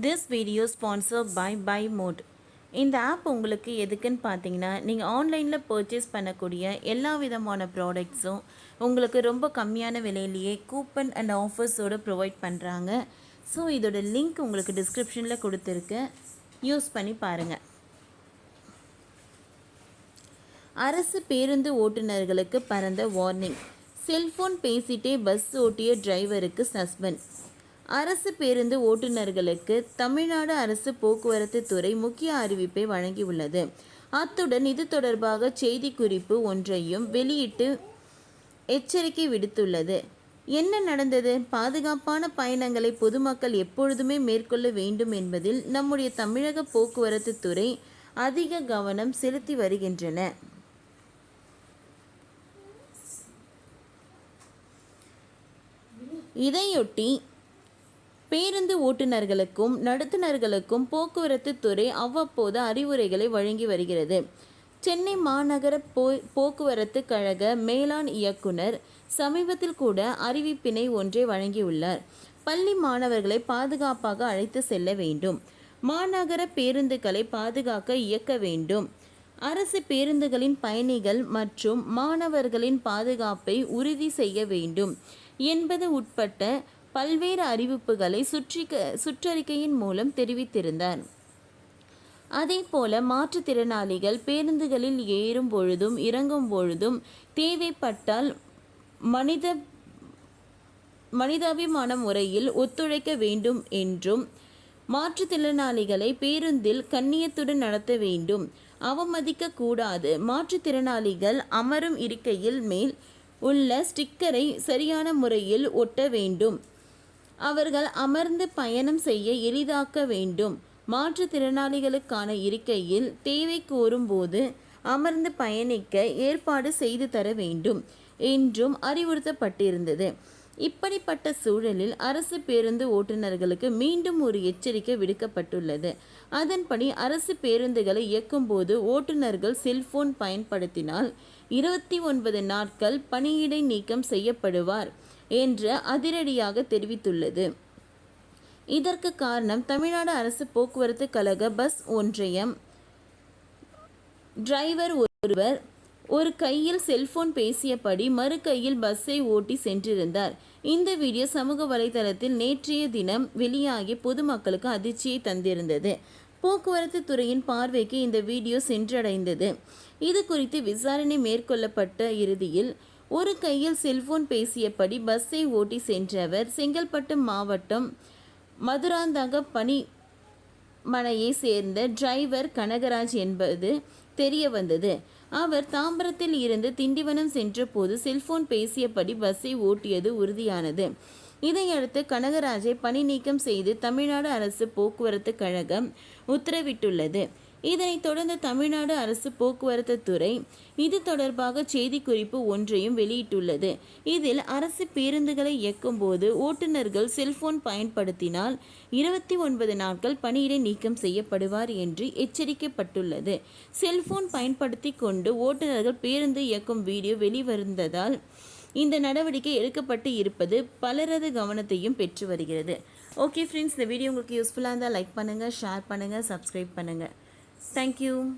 This video sponsor by by mode இந்த app உங்களுக்கு எதுக்குன்னு பார்த்தீங்கன்னா நீங்கள் ஆன்லைனில் பர்ச்சேஸ் பண்ணக்கூடிய எல்லா விதமான ப்ராடக்ட்ஸும் உங்களுக்கு ரொம்ப கம்மியான விலையிலேயே கூப்பன் அண்ட் ஆஃபர்ஸோடு ப்ரொவைட் பண்ணுறாங்க ஸோ இதோட லிங்க் உங்களுக்கு டிஸ்கிரிப்ஷனில் கொடுத்துருக்கேன் யூஸ் பண்ணி பாருங்கள் அரசு பேருந்து ஓட்டுநர்களுக்கு பறந்த வார்னிங் செல்ஃபோன் பேசிட்டே பஸ் ஓட்டிய டிரைவருக்கு சஸ்பெண்ட் அரசு பேருந்து ஓட்டுநர்களுக்கு தமிழ்நாடு அரசு போக்குவரத்து துறை முக்கிய அறிவிப்பை வழங்கியுள்ளது. அத்துடன் இது தொடர்பாக செய்திக்குறிப்பு ஒன்றையும் வெளியிட்டு எச்சரிக்கை விடுத்துள்ளது. என்ன நடந்தது? பாதுகாப்பான பயணங்களை பொதுமக்கள் எப்பொழுதுமே மேற்கொள்ள வேண்டும் என்பதில் நம்முடைய தமிழக போக்குவரத்து துறை அதிக கவனம் செலுத்தி வருகின்றன. இதையொட்டி பேருந்து ஓட்டுநர்களுக்கும் நடத்துனர்களுக்கும் போக்குவரத்து துறை அவ்வப்போது அறிவுரைகளை வழங்கி வருகிறது. சென்னை மாநகர போ போக்குவரத்து கழக மேலாண் இயக்குனர் சமீபத்தில் கூட அறிவிப்பினை ஒன்றை வழங்கியுள்ளார். பள்ளி மாணவர்களை பாதுகாப்பாக அழைத்து செல்ல வேண்டும். மாநகர பேருந்துகளை பாதுகாக்க இயக்க வேண்டும். அரசு பேருந்துகளின் பயணிகள் மற்றும் மாணவர்களின் பாதுகாப்பை உறுதி செய்ய வேண்டும் என்பது உட்பட்ட பல்வேறு அறிவிப்புகளை சுற்றிக்க சுற்றறிக்கையின் மூலம் தெரிவித்திருந்தார். அதே போல மாற்றுத்திறனாளிகள் பேருந்துகளில் ஏறும் பொழுதும் இறங்கும் பொழுதும் தேவைப்பட்டால் மனித மனிதாபிமான முறையில் ஒத்துழைக்க வேண்டும் என்றும் மாற்றுத்திறனாளிகளை பேருந்தில் கண்ணியத்துடன் நடத்த வேண்டும். அவமதிக்க கூடாது. மாற்றுத்திறனாளிகள் அமரும் இருக்கையில் மேல் உள்ள ஸ்டிக்கரை சரியான முறையில் ஒட்ட வேண்டும். அவர்கள் அமர்ந்து பயணம் செய்ய எளிதாக்க வேண்டும். மாற்றுத்திறனாளிகளுக்கான இருக்கையில் தேவை கோரும்போது அமர்ந்து பயணிக்க ஏற்பாடு செய்து தர வேண்டும் என்றும் அறிவுறுத்தப்பட்டிருந்தது. இப்படிப்பட்ட சூழலில் அரசு பேருந்து ஓட்டுநர்களுக்கு மீண்டும் ஒரு எச்சரிக்கை விடுக்கப்பட்டுள்ளது. அதன்படி அரசு பேருந்துகளை இயக்கும்போது ஓட்டுநர்கள் செல்போன் பயன்படுத்தினால் இருபத்தி ஒன்பது நாட்கள் பணியிடை நீக்கம் செய்யப்படுவார். என்று அதிரடியாக தெரிவித்துள்ளது. இதற்கு காரணம் தமிழ்நாடு அரசு போக்குவரத்து கழக பஸ் ஒன்றியம். டிரைவர் ஒருவர் ஒரு கையில் செல்போன் பேசியபடி மறு கையில் பஸ்ஸை ஓட்டி சென்றிருந்தார். இந்த வீடியோ சமூக வலைதளத்தில் நேற்றைய தினம் வெளியாகி பொதுமக்களுக்கு அதிர்ச்சியை தந்திருந்தது. போக்குவரத்து துறையின் பார்வைக்கு இந்த வீடியோ சென்றடைந்தது. இது குறித்து விசாரணை மேற்கொள்ளப்பட்ட இறுதியில் ஒரு கையில் செல்போன் பேசியபடி பஸ்ஸை ஓட்டி சென்றவர். செங்கல்பட்டு மாவட்டம் மதுராந்தக பணி மனையை சேர்ந்த டிரைவர் கனகராஜ் என்பது தெரிய வந்தது. அவர் தாம்பரத்தில் இருந்து திண்டிவனம் சென்றபோது செல்போன் பேசியபடி பஸ்ஸை ஓட்டியது உறுதியானது. இதையடுத்து கனகராஜை பணி நீக்கம் செய்து தமிழ்நாடு அரசு போக்குவரத்து கழகம் உத்தரவிட்டுள்ளது. இதனைத் தொடர்ந்து தமிழ்நாடு அரசு போக்குவரத்து துறை இது தொடர்பாக செய்திக்குறிப்பு ஒன்றையும் வெளியிட்டுள்ளது. இதில் அரசு பேருந்துகளை இயக்கும்போது ஓட்டுநர்கள் செல்போன் பயன்படுத்தினால் இருபத்தி ஒன்பது நாட்கள் பணியிடை நீக்கம் செய்யப்படுவார் என்று எச்சரிக்கப்பட்டுள்ளது. செல்போன் பயன்படுத்தி கொண்டு ஓட்டுநர்கள் பேருந்து இயக்கும் வீடியோ வெளிவந்ததால் இந்த நடவடிக்கை எடுக்கப்பட்டு இருப்பது பலரது கவனத்தையும் பெற்று வருகிறது. ஓகே ஃப்ரெண்ட்ஸ் இந்த வீடியோ உங்களுக்கு யூஸ்ஃபுல்லாக இருந்தால் லைக் பண்ணுங்கள் ஷேர் பண்ணுங்கள் சப்ஸ்கிரைப் பண்ணுங்கள் Thank you.